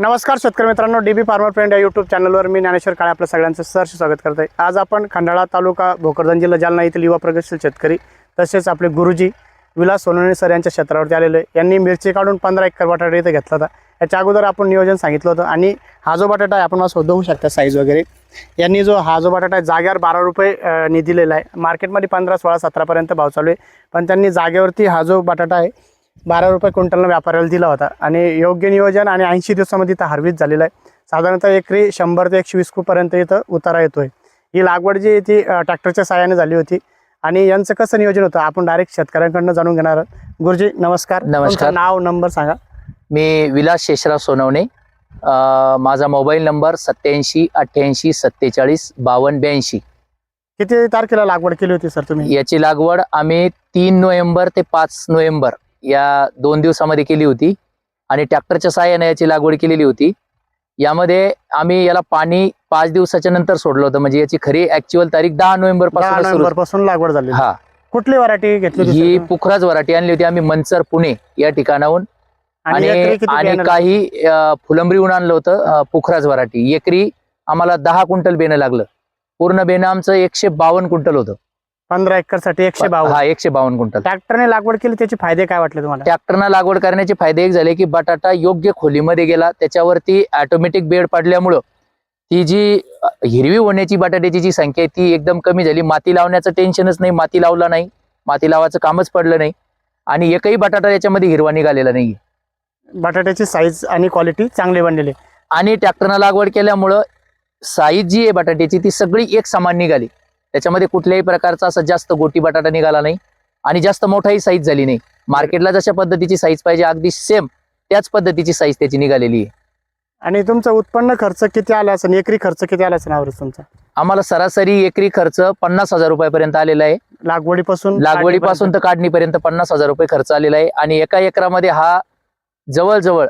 नमस्कार शेतकरी मित्रांनो डी बी फार्मर फ्रेंड या यूट्यूब चॅनलवर मी ज्ञानेश्वर काळे आपलं सगळ्यांचं सहर्ष स्वागत करत आहे आज आपण खंडाळा तालुका भोकरदन जिल्हा जालना येथील युवा प्रगतशील शेतकरी तसेच आपले गुरुजी विलास सोनवणे सर यांच्या क्षेत्रावरती आलेले यांनी मिरची काढून पंधरा एकर बटाटा इथे घेतला होता. याच्या अगोदर आपण नियोजन सांगितलं होतं आणि हा जो बटाटा आहे आपण मला शोधू होऊ शकता साईज वगैरे. यांनी जो हा जो बटाटा आहे जाग्यावर बारा रुपये निधी नि दिलेला आहे. मार्केटमध्ये पंधरा सोळा सतरापर्यंत भाव चालू आहे. पण त्यांनी जागेवरती हा जो बटाटा आहे बारा रुपये क्विंटलनं व्यापाऱ्याला दिला होता. आणि योग्य नियोजन आणि ऐंशी दिवसामध्ये इथं हार्वेस्ट झालेला आहे. साधारणतः एकरी शंभर ते एकशे वीस पर्यंत इथं उतारा येतोय. ही लागवड जी आहे ती ट्रॅक्टरच्या साहाय्याने झाली होती. आणि यांचं कसं नियोजन होतं? आपण डायरेक्ट शेतकऱ्यांकडनं जाणून घेणार आहोत. गुरुजी नमस्कार. नमस्कार. नाव नंबर सांगा. मी विलास शेषराव सोनवणे. माझा मोबाईल नंबर सत्याऐंशी अठ्ठ्याऐंशी सत्तेचाळीस बावन्न ब्याऐंशी. किती तारखेला लागवड केली होती सर तुम्ही? याची लागवड आम्ही तीन नोव्हेंबर ते पाच नोव्हेंबर या दोन दिवसामध्ये केली होती आणि ट्रॅक्टरच्या सहाय्याने याची लागवड केलेली होती. यामध्ये आम्ही याला पाणी पाच दिवसाच्या नंतर सोडलं होतं. म्हणजे याची खरी ऍक्च्युअल तारीख दहा नोव्हेंबरपासून लागवड झाली हा. कुठली व्हरायटी घेतली होती ही? पुखराज वराठी आणली होती. आम्ही मनसर पुणे या ठिकाणाहून. आणि आणि काही फुलंबरीहून आणलं होतं पुखराज वराठी एकरी आम्हाला दहा क्विंटल बेणं लागलं. पूर्ण बेणं आमचं एकशे बावन्न क्विंटल होतं. पंधरा एकरसाठी एकशे बावन्न. हा एकशे बावन्न क्विंटल. ट्रॅक्टरने लागवड केली त्याचे फायदे काय वाटले तुम्हाला? ट्रॅक्टरना लागवड करण्याचे फायदे एक झाले की बटाटा योग्य खोलीमध्ये गेला त्याच्यावरती ऑटोमॅटिक बेड पडल्यामुळं ती जी अ, हिरवी होण्याची बटाट्याची जी संख्या आहे ती एकदम कमी झाली. माती लावण्याचं टेन्शनच नाही माती लावला नाही माती लावायचं कामच पडलं नाही आणि एकही बटाटा याच्यामध्ये हिरवा निघालेला नाही बटाट्याची साईज आणि क्वालिटी चांगली बनलेली. आणि ट्रॅक्टरनं लागवड केल्यामुळं साईज जी आहे बटाट्याची ती सगळी एक समान निघाली. त्याच्यामध्ये कुठल्याही प्रकारचा असा जास्त गोटी बटाटा निघाला नाही आणि जास्त मोठाही साईज झाली नाही. मार्केटला जशा पद्धतीची साईज पाहिजे अगदी सेम त्याच पद्धतीची साईज त्याची निघालेली आहे. आणि तुमचं उत्पन्न खर्च किती आला असेल एकरी खर्च किती आला असेल average तुमचा? आम्हाला सरासरी एकरी खर्च पन्नास हजार रुपयापर्यंत आलेला आहे. लागवडीपासून लागवडीपासून तर काढणीपर्यंत पन्नास हजार रुपये खर्च आलेला आहे. आणि एका एकरामध्ये हा जवळजवळ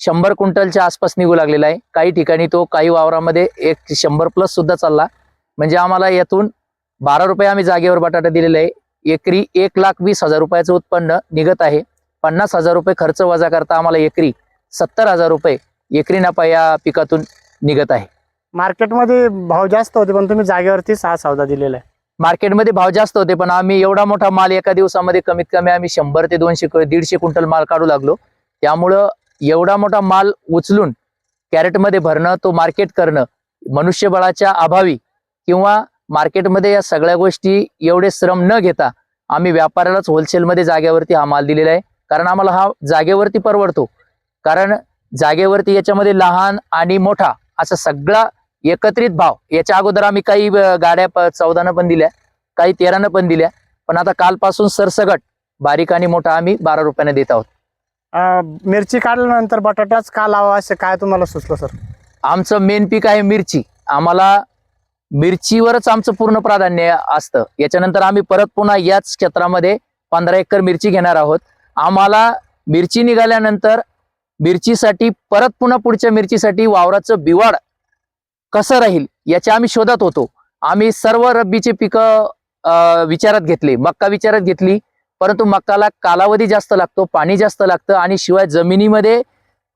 शंभर क्विंटलच्या आसपास निघू लागलेला आहे. काही ठिकाणी तो काही वावरामध्ये एक शंभर प्लस सुद्धा चालला. म्हणजे आम्हाला यातून बारा रुपये आम्ही जागेवर बटाटा दिलेला आहे. एकरी एक लाख वीस हजार रुपयाचं उत्पन्न निघत आहे. पन्नास हजार रुपये खर्च वजा करता आम्हाला एकरी सत्तर हजार रुपये एकरी नफा या पिकातून निघत आहे. मार्केटमध्ये भाव जास्त होते पण तुम्ही जागेवरती सहा सौदा दिलेला आहे. मार्केटमध्ये भाव जास्त होते पण आम्ही एवढा मोठा माल एका दिवसामध्ये कमीत कमी आम्ही शंभर ते दोनशे दीडशे क्विंटल माल काढू लागलो. त्यामुळं एवढा मोठा माल उचलून कॅरेटमध्ये भरणं तो मार्केट करणं मनुष्यबळाच्या अभावी किंवा मार्केटमध्ये या सगळ्या गोष्टी एवढे श्रम न घेता आम्ही व्यापाऱ्यालाच होलसेलमध्ये जागेवरती हा माल दिलेला आहे. कारण आम्हाला हा जागेवरती परवडतो. कारण जागेवरती याच्यामध्ये लहान आणि मोठा असा सगळा एकत्रित भाव याच्या अगोदर आम्ही काही गाड्या चौदानं पण दिल्या काही तेरानं पण दिल्या. पण आता कालपासून सरसगट बारीक आणि मोठा आम्ही बारा रुपयाने देत आहोत. मिरची काढल्यानंतर बटाटाच का लावा असं काय तुम्हाला सुचलं सर? आमचं मेन पीक आहे मिरची. आम्हाला मिरचीवरच आमचं पूर्ण प्राधान्य असतं. याच्यानंतर आम्ही परत पुन्हा याच क्षेत्रामध्ये पंधरा एकर मिरची घेणार आहोत. आम्हाला मिरची निघाल्यानंतर मिरचीसाठी परत पुन्हा पुढच्या मिरचीसाठी वावराचं बिवाड कसं राहील याच्या आम्ही शोधात होतो. आम्ही सर्व रब्बीचे पिकं विचारात घेतले मक्का विचारात घेतली. परंतु मक्काला कालावधी जास्त लागतो पाणी जास्त लागतं आणि शिवाय जमिनीमध्ये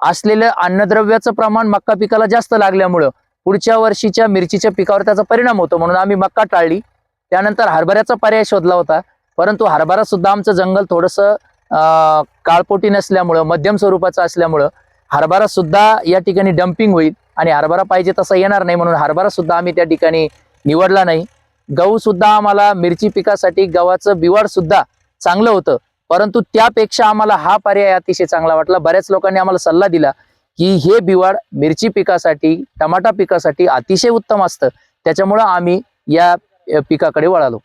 असलेलं अन्नद्रव्याचं प्रमाण मक्का पिकाला जास्त लागल्यामुळं पुढच्या वर्षीच्या मिरचीच्या पिकावर त्याचा परिणाम होतो म्हणून आम्ही मक्का टाळली. त्यानंतर हरभऱ्याचा पर्याय शोधला होता. परंतु हरभरा सुद्धा आमचं जंगल थोडंसं काळपोटी नसल्यामुळं मध्यम स्वरूपाचं असल्यामुळं हरभरा सुद्धा या ठिकाणी डम्पिंग होईल आणि हरभरा पाहिजे तसा येणार नाही म्हणून हरभरा सुद्धा आम्ही त्या ठिकाणी निवडला नाही. गहू सुद्धा आम्हाला मिरची पिकासाठी गव्हाचं बिवाड सुद्धा चांगलं होतं. परंतु त्यापेक्षा आम्हाला हा पर्याय अतिशय चांगला वाटला. बऱ्याच लोकांनी आम्हाला सल्ला दिला की हे बिवाड मिरची पिकासाठी टमाटा पिकासाठी अतिशय उत्तम असतं. त्याच्यामुळं आम्ही या पिकाकडे वळालो.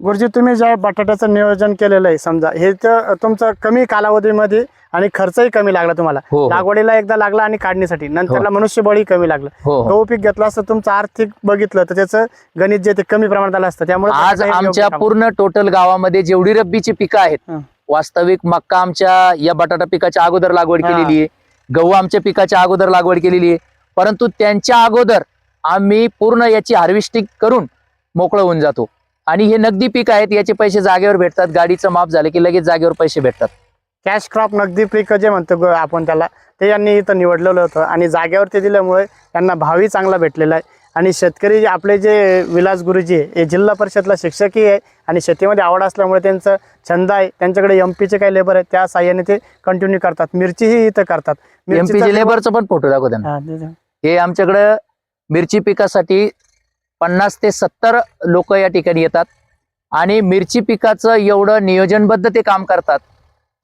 गुरुजी तुम्ही ज्या बटाट्याचं नियोजन केलेलं आहे समजा हे तर तुमचं कमी कालावधीमध्ये आणि खर्चही कमी लागला तुम्हाला. हो लागवडीला एकदा लागला आणि काढणीसाठी. नंतरला मनुष्यबळही कमी लागलं. हो हो. गहू पीक घेतलं असतं तुमचं आर्थिक बघितलं तर त्याचं गणित जे ते कमी प्रमाणात आलं असतं. त्यामुळे आज हे आमच्या. पूर्ण टोटल गावामध्ये जेवढी रब्बीची पिकं आहेत हं. वास्तविक मक्का आमच्या या बटाटा पिकाच्या अगोदर लागवड हा. केलेली आहे. गहू आमच्या पिकाच्या अगोदर लागवड केलेली आहे. परंतु त्यांच्या अगोदर आम्ही पूर्ण याची हार्वेस्टिंग करून मोकळं होऊन जातो. आणि हे नगदी पीक आहेत याचे पैसे जागेवर भेटतात. गाडीचं माप झालं की लगेच जागेवर पैसे भेटतात. कॅश क्रॉप नगदी पीक जे म्हणतो आपण त्याला ते यांनी इथं निवडलेलं होतं. आणि जागेवरती दिल्यामुळे त्यांना भावही चांगला भेटलेला आहे. आणि शेतकरी जे आपले जे विलास गुरुजी आहे हे जिल्हा परिषदला शिक्षकही आहे आणि शेतीमध्ये आवड असल्यामुळे त्यांचं छंद आहे. त्यांच्याकडे एम पीचे काही लेबर आहेत त्या साह्याने ते कंटिन्यू करतात. मिरचीही इथं करतात. एमपीचे लेबरचा पण फोटो दाखव त्यांना. हा, आमच्याकडं मिरची पिकासाठी पन्नास ते सत्तर लोक या ठिकाणी येतात. आणि मिरची पिकाचं एवढं नियोजनबद्ध ते काम करतात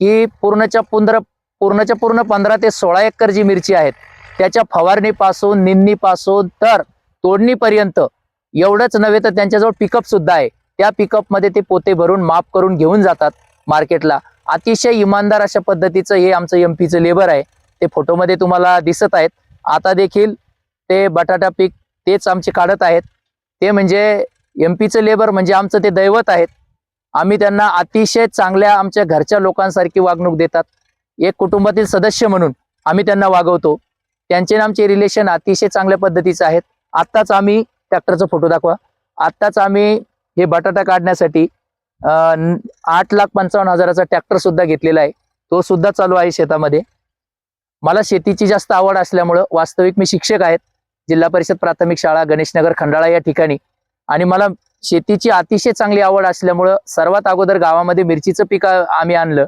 की पूर्णच्या पूर्ण पूर्णच्या पूर्ण पंधरा ते सोळा एकर जी मिरची आहेत त्याच्या फवारणीपासून निंदणीपासून तर तोडणीपर्यंत. एवढंच नव्हे तर त्यांच्याजवळ पिकअप सुद्धा आहे. त्या पिकअपमध्ये ते पोते भरून माफ करून घेऊन जातात मार्केटला अतिशय इमानदार अशा पद्धतीचं हे आमचं एम पीचं लेबर आहे. ते फोटोमध्ये तुम्हाला दिसत आहेत. आता देखील ते बटाटा पीक तेच आमचे काढत आहेत. ते म्हणजे एम पीचं लेबर म्हणजे आमचं ते दैवत आहेत. आम्ही त्यांना अतिशय चांगल्या आमच्या घरच्या लोकांसारखी वागणूक देतात. एक कुटुंबातील सदस्य म्हणून आम्ही त्यांना वागवतो. त्यांचे आमचे रिलेशन अतिशय चांगल्या पद्धतीचं आहेत. आत्ताच आम्ही ट्रॅक्टरचा फोटो दाखवा. आत्ताच आम्ही हे बटाटा काढण्यासाठी आठ लाख पंचावन्न हजाराचा ट्रॅक्टर सुद्धा घेतलेला आहे. तो सुद्धा चालू आहे शेतामध्ये. मला शेतीची जास्त आवड असल्यामुळं वास्तविक मी शिक्षक आहेत. जिल्हा परिषद प्राथमिक शाळा गणेशनगर खंडाळा या ठिकाणी. आणि मला शेतीची अतिशय चांगली आवड असल्यामुळं सर्वात अगोदर गावामध्ये मिरचीचं पीक आम्ही आणलं.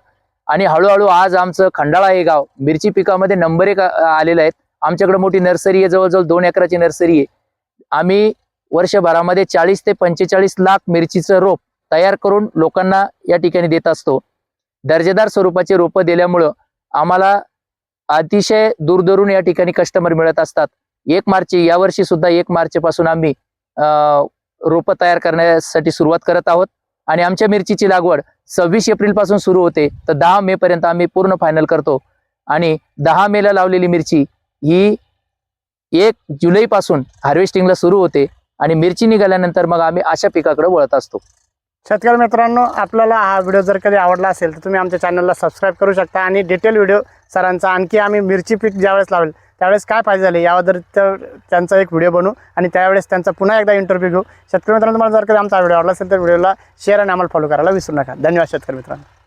आणि हळूहळू आज आमचं खंडाळा हे गाव मिरची पिकामध्ये नंबर एक आलेलं आहेत. आमच्याकडे मोठी नर्सरी आहे जवळजवळ दोन एकराची नर्सरी आहे. आम्ही वर्षभरामध्ये चाळीस ते पंचेचाळीस लाख मिरचीचं रोप तयार करून लोकांना या ठिकाणी देत असतो. दर्जेदार स्वरूपाचे रोपं दिल्यामुळं आम्हाला अतिशय दूरदूरून या ठिकाणी कस्टमर मिळत असतात. एक मार्च यावर्षी सुद्धा एक मार्चपासून आम्ही रोपं तयार करण्यासाठी सुरुवात करत आहोत. आणि आमच्या मिरचीची लागवड सव्वीस एप्रिलपासून सुरू होते. तर दहा मे पर्यंत आम्ही पूर्ण फायनल करतो. आणि दहा मेला लावलेली मिरची ही एक जुलैपासून हार्वेस्टिंगला सुरू होते आणि मिरची निघाल्यानंतर मग आम्ही अशा पिकाकडे वळत असतो. शेतकरी मित्रांनो आपल्याला हा व्हिडिओ जर कधी आवडला असेल तर तुम्ही आमच्या चॅनलला सबस्क्राईब करू शकता आणि डिटेल व्हिडिओ सरांचा आणखी आम्ही मिरची पीक ज्यावेळेस लावेल त्यावेळेस काय फायदे झाले यावर तर त्यांचा एक व्हिडिओ बनवू आणि त्यावेळेस त्यांचा पुन्हा एकदा इंटरव्ह्यू घेऊ. शेतकरी मित्रांनो तुम्हाला जर कधी आमचा व्हिडिओ आवडला असेल तर व्हिडिओला शेअर आणि आम्हाला फॉलो करायला विसरू नका. धन्यवाद शेतकरी मित्रांनो.